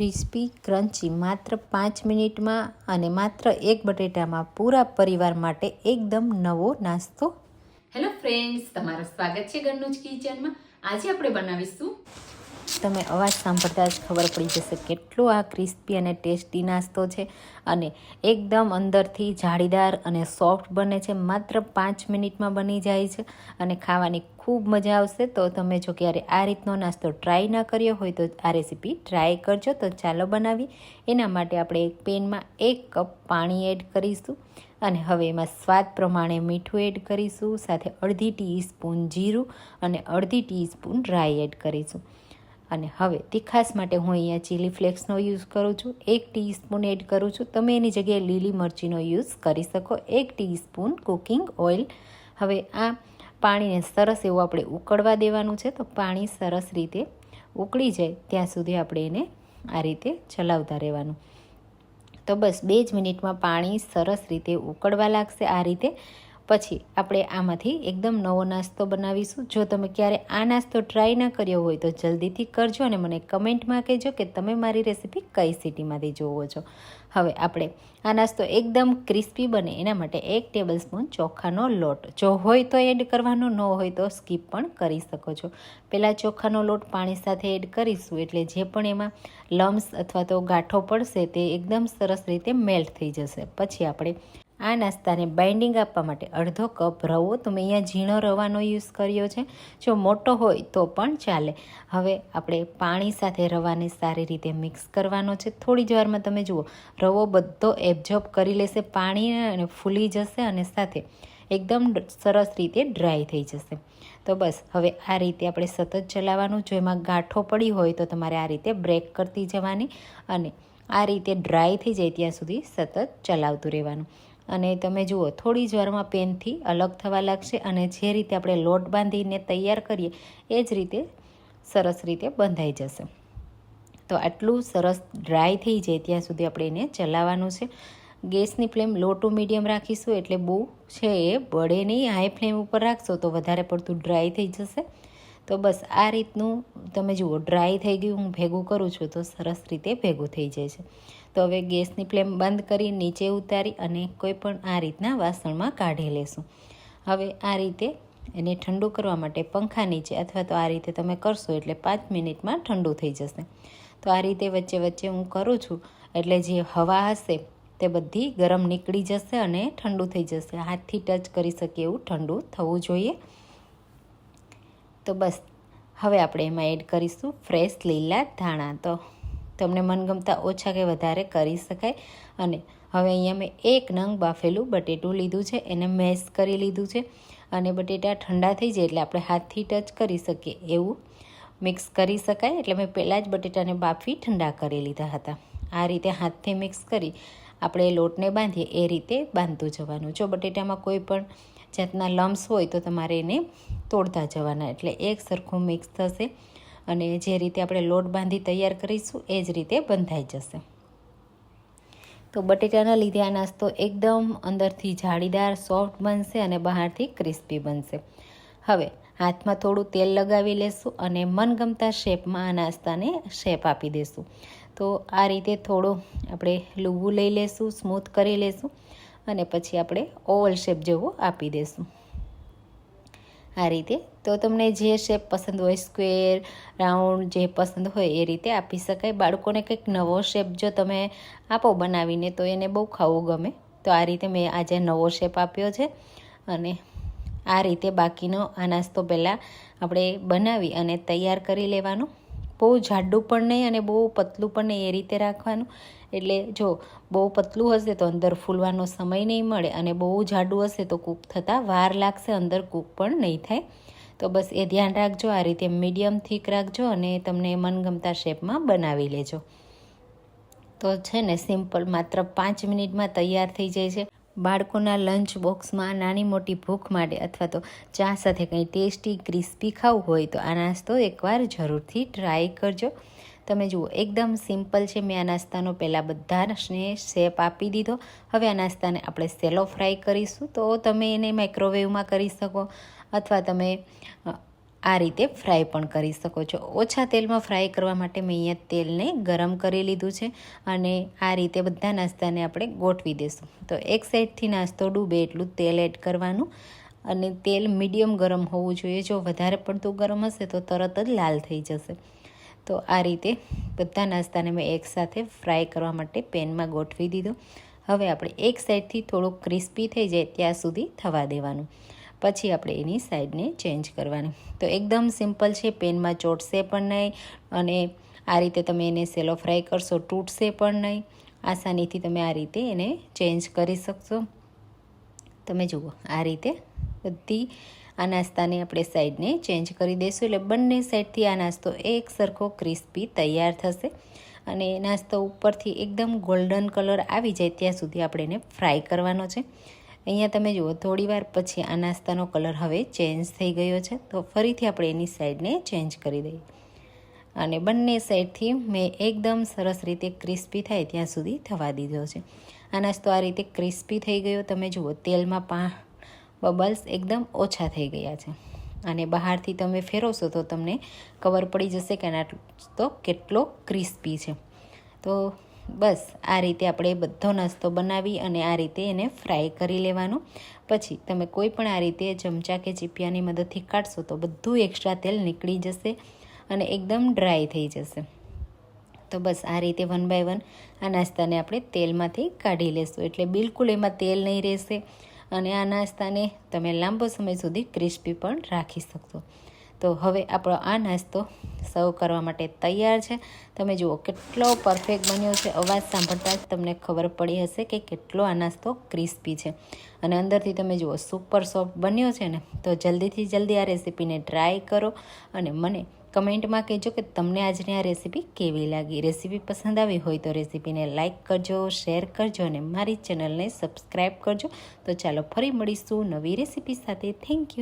Crispy, crunchy માત્ર પાંચ મિનિટમાં અને માત્ર એક બટેટામાં પૂરા પરિવાર માટે એકદમ નવો નાસ્તો. હેલો ફ્રેન્ડ્સ તમારું સ્વાગત છે ઘરનું કિચનમાં આજે આપણે બનાવીશું તમે અવાજ સાંભળતા જ ખબર પડી જશે કેટલો આ ક્રિસ્પી અને ટેસ્ટી નાસ્તો છે અને એકદમ અંદરથી જાળીદાર અને સોફ્ટ બને છે. માત્ર પાંચ મિનિટમાં બની જાય છે અને ખાવાની ખૂબ મજા આવશે. તો તમે જો ક્યારે આ રીતનો નાસ્તો ટ્રાય ના કર્યો હોય તો આ રેસીપી ટ્રાય કરજો. તો ચાલો બનાવી એના માટે આપણે એક પેનમાં એક કપ પાણી એડ કરીશું અને હવે એમાં સ્વાદ પ્રમાણે મીઠું એડ કરીશું. સાથે અડધી ટીસ્પૂન જીરું અને અડધી ટીસ્પૂન રાઈ એડ કરીશું. અને હવે તીખાસ માટે હું અહીંયા ચીલી ફ્લેક્સનો યુઝ કરું છું. એક ટીસ્પૂન એડ કરું છું. તમે એની જગ્યાએ લીલી મરચીનો યુઝ કરી શકો. એક ટીસ્પૂન કુકિંગ ઓઇલ હવે આ પાણીને સરસ એવું આપણે ઉકળવા દેવાનું છે. તો પાણી સરસ રીતે ઉકળી જાય. ત્યાં સુધી આપણે એને આ રીતે ચલાવતા રહેવાનું. તો બસ બે જ મિનિટમાં પાણી સરસ રીતે ઉકળવા લાગશે આ રીતે. પછી આપણે આમાંથી એકદમ નવો નાસ્તો બનાવીશું. જો તમે ક્યારે આ નાસ્તો ટ્રાય ના કર્યો હોય તો જલ્દીથી કરજો અને મને કમેન્ટમાં કહેજો કે તમે મારી રેસીપી કઈ સિટીમાંથી જોવો છો. હવે આપણે આ નાસ્તો એકદમ ક્રિસ્પી બને એના માટે એક ટેબલ સ્પૂન ચોખાનો લોટ. જો હોય તો એડ કરવાનો, ન હોય તો સ્કીપ પણ કરી શકો છો. પહેલાં ચોખાનો લોટ પાણી સાથે એડ કરીશું એટલે જે પણ એમાં લમ્સ અથવા તો ગાંઠો પડશે તે એકદમ સરસ રીતે મેલ્ટ થઈ જશે. પછી આપણે આ નાસ્તાને બાઇન્ડિંગ આપવા માટે અડધો કપ રવો તો મેં અહીંયા ઝીણો રવાનો યુઝ કર્યો છે. જો મોટો હોય તો પણ ચાલે. હવે આપણે પાણી સાથે રવાને સારી રીતે મિક્સ કરવાનો છે. થોડી જ વારમાં તમે જુઓ, રવો બધો એબ્ઝોર્બ કરી લેશે, પાણી અને ફૂલી જશે અને સાથે એકદમ સરસ રીતે ડ્રાય થઈ જશે. તો બસ, હવે આ રીતે આપણે સતત ચલાવવાનું જો એમાં ગાંઠો પડી હોય તો તમારે આ રીતે બ્રેક કરતી જવાની અને આ રીતે ડ્રાય થઈ જાય ત્યાં સુધી સતત ચલાવતું રહેવાનું. અને તમે જુઓ, થોડી જ વારમાં પેનથી અલગ થવા લાગશે અને જે રીતે આપણે લોટ બાંધીને તૈયાર કરીએ, એ જ રીતે સરસ રીતે બંધાઈ જશે. તો આટલું સરસ ડ્રાય થઈ જાય ત્યાં સુધી આપણે એને ચલાવવાનું છે. ગેસની ફ્લેમ લો ટુ મીડિયમ રાખીશું એટલે બહુ છે એ બળે નહીં, હાઈ ફ્લેમ ઉપર રાખશો તો વધારે પડતું ડ્રાય થઈ જશે. તો બસ આ રીતનું તમે જુઓ, ડ્રાય થઈ ગયું, હું ભેગું કરું છું તો સરસ રીતે ભેગું થઈ જાય છે. તો હવે ગેસની ફ્લેમ બંધ કરી નીચે ઉતારી અને કોઈ પણ આ રીતના વાસણમાં કાઢી લેશું. હવે આ રીતે એને ઠંડુ કરવા માટે પંખા નીચે અથવા તો આ રીતે તમે કરશો એટલે પાંચ મિનિટમાં ઠંડુ થઈ જશે. તો આ રીતે વચ્ચે વચ્ચે હું કરું છું એટલે જે હવા હશે તે બધી ગરમ નીકળી જશે અને ઠંડુ થઈ જશે. હાથથી ટચ કરી શકીએ એવું ઠંડુ થવું જોઈએ. તો બસ, હવે આપણે એમાં એડ કરીશું ફ્રેશ લીલા ધાણા. તો તમને મનગમતા ઓછા કે વધારે કરી શકાય. અને હવે અહીંયા મેં એક નંગ બાફેલું બટેટું લીધું છે, એને મેશ કરી લીધું છે. અને બટેટા ઠંડા થઈ જાય એટલે આપણે હાથથી ટચ કરી શકીએ એવું મિક્સ કરી શકાય. એટલે મેં પહેલાં જ બટેટાને બાફી ઠંડા કરી લીધા હતા. આ રીતે હાથથી મિક્સ કરી આપણે લોટને બાંધીએ, એ રીતે બાંધતું જવાનું. જો બટેટામાં કોઈ પણ જાતના લમ્સ હોય તો તમારે એને તોડતા જવાના. એટલે એક સરખું મિક્સ થશે. અને જે રીતે આપણે લોટ બાંધી તૈયાર કરીશું, એ જ રીતે બંધાઈ જશે. તો બટેટાના લીધે આ નાસ્તો એકદમ અંદરથી જાળીદાર, સોફ્ટ બનશે અને બહારથી ક્રિસ્પી બનશે. હવે હાથમાં થોડું તેલ લગાવી લેશું અને મનગમતા શેપમાં આ નાસ્તાને શેપ આપી દઈશું તો આ રીતે થોડું આપણે લૂવું લઈ લેશું, સ્મૂથ કરી લેશું અને પછી આપણે ઓવલ શેપ જેવો આપી દઈશું આ રીતે. તો તમને જે શેપ પસંદ હોય સ્ક્વેર રાઉન્ડ જે પસંદ હોય એ રીતે આપી શકાય. બાળકોને કંઈક નવો શેપ જો તમે આપો બનાવીને, તો એને બહુ ખાવું ગમે. તો આ રીતે મેં આજે નવો શેપ આપ્યો છે અને આ રીતે બાકીનો આ નાસ્તો પહેલાં આપણે બનાવી અને તૈયાર કરી લેવાનું. બહુ જાડું પણ નહીં અને બહુ પતલું પણ નહીં એ રીતે રાખવાનું. એટલે જો બહુ પતલું હશે તો અંદર ફૂલવાનો સમય નહીં મળે અને બહુ જાડું હશે તો કૂક થતાં વાર લાગશે, અંદર કૂક પણ નહીં થાય. તો બસ એ ધ્યાન રાખજો, આ રીતે મીડિયમ થીક રાખજો અને તમને મનગમતા શેપમાં બનાવી લેજો. તો છે ને સિમ્પલ માત્ર પાંચ મિનિટમાં તૈયાર થઈ જાય છે. બાળકોના લંચ બોક્સમાં નાની મોટી ભૂખ માટે અથવા તો ચા સાથે કંઈ ટેસ્ટી, ક્રિસ્પી ખાવું હોય તો આ નાસ્તો એકવાર જરૂરથી ટ્રાય કરજો. તમે જુઓ, એકદમ સિમ્પલ છે. મેં આ નાસ્તાનો પહેલાં બધાને શેપ આપી દીધો. હવે આ નાસ્તાને આપણે સેલો ફ્રાય કરીશું. તો તમે એને માઇક્રોવેવમાં કરી શકો અથવા તમે આ રીતે ફ્રાય પણ કરી શકો છો. ઓછા તેલમાં ફ્રાય કરવા માટે મેં અહીંયા તેલને ગરમ કરી લીધું છે અને આ રીતે બધા નાસ્તાને આપણે ગોઠવી દઈશું તો એક સાઈડથી નાસ્તો ડૂબે એટલું તેલ એડ કરવાનું અને તેલ મીડિયમ ગરમ હોવું જોઈએ. જો વધારે પડતું ગરમ હશે તો તરત જ લાલ થઈ જશે. તો આ રીતે બધા નાસ્તાને મેં એકસાથે ફ્રાય કરવા માટે પેનમાં ગોઠવી દીધું. હવે આપણે એક સાઈડથી થોડુંક ક્રિસ્પી થઈ જાય ત્યાં સુધી થવા દેવાનું. પછી આપણે એની સાઈડને ચેન્જ કરવાની. તો એકદમ સિમ્પલ છે, પેનમાં ચોટશે પણ નહીં અને આ રીતે તમે એને સેલો ફ્રાય કરશો, તૂટશે પણ નહીં. આસાનીથી તમે આ રીતે એને ચેન્જ કરી શકશો. તમે જુઓ, આ રીતે બધી આ નાસ્તાને આપણે સાઈડને ચેન્જ કરી દઈશું. એટલે બંને સાઈડથી આ નાસ્તો એક સરખો ક્રિસ્પી તૈયાર થશે અને નાસ્તો ઉપરથી એકદમ ગોલ્ડન કલર આવી જાય ત્યાં સુધી આપણે એને ફ્રાય કરવાનો છે. અહીંયા તમે જુઓ થોડીવાર પછી આ નાસ્તાનો કલર હવે ચેન્જ થઈ ગયો છે. તો ફરીથી આપણે એની સાઈડને ચેન્જ કરી દઈએ. અને બંને સાઈડથી મેં એકદમ સરસ રીતે ક્રિસ્પી થાય ત્યાં સુધી થવા દીધો છે. આ નાસ્તો આ રીતે ક્રિસ્પી થઈ ગયો. તમે જુઓ, તેલમાં પા, બબલ્સ એકદમ ઓછા થઈ ગયા છે. અને બહારથી તમે ફેરવશો તો તમને ખબર પડી જશે કે નાસ્તો કેટલો ક્રિસ્પી છે. તો બસ, આ રીતે આપણે બધો નાસ્તો બનાવી અને આ રીતે એને ફ્રાય કરી લેવાનો. પછી તમે કોઈ પણ આ રીતે ચમચા કે ચીપિયાની મદદથી કાઢશો તો બધું એક્સ્ટ્રા તેલ નીકળી જશે અને એકદમ ડ્રાય થઈ જશે. તો બસ, આ રીતે વન બાય વન આ નાસ્તાને આપણે તેલમાંથી કાઢી લેશું. એટલે બિલકુલ એમાં તેલ નહીં રહેશે અને આ નાસ્તાને તમે લાંબો સમય સુધી ક્રિસ્પી પણ રાખી શકશો. તો હવે આપણો આ નાસ્તો સર્વ કરવા માટે તૈયાર છે. તમે જુઓ, કેટલો પરફેક્ટ બન્યો છે. અવાજ સાંભળતા જ તમને ખબર પડી હશે કે કેટલો આ નાસ્તો ક્રિસ્પી છે. અને અંદરથી તમે જુઓ સુપર સોફ્ટ બન્યો છે ને, તો જલ્દીથી જલ્દી આ રેસીપીને ટ્રાય કરો અને મને કમેન્ટમાં કહેજો કે તમને આજની આ રેસીપી કેવી લાગી. રેસીપી પસંદ આવી હોય તો રેસીપીને લાઇક કરજો શેર કરજો અને મારી ચેનલને સબસ્ક્રાઈબ કરજો. તો ચાલો ફરી મળીશું નવી રેસીપી સાથે. Thank you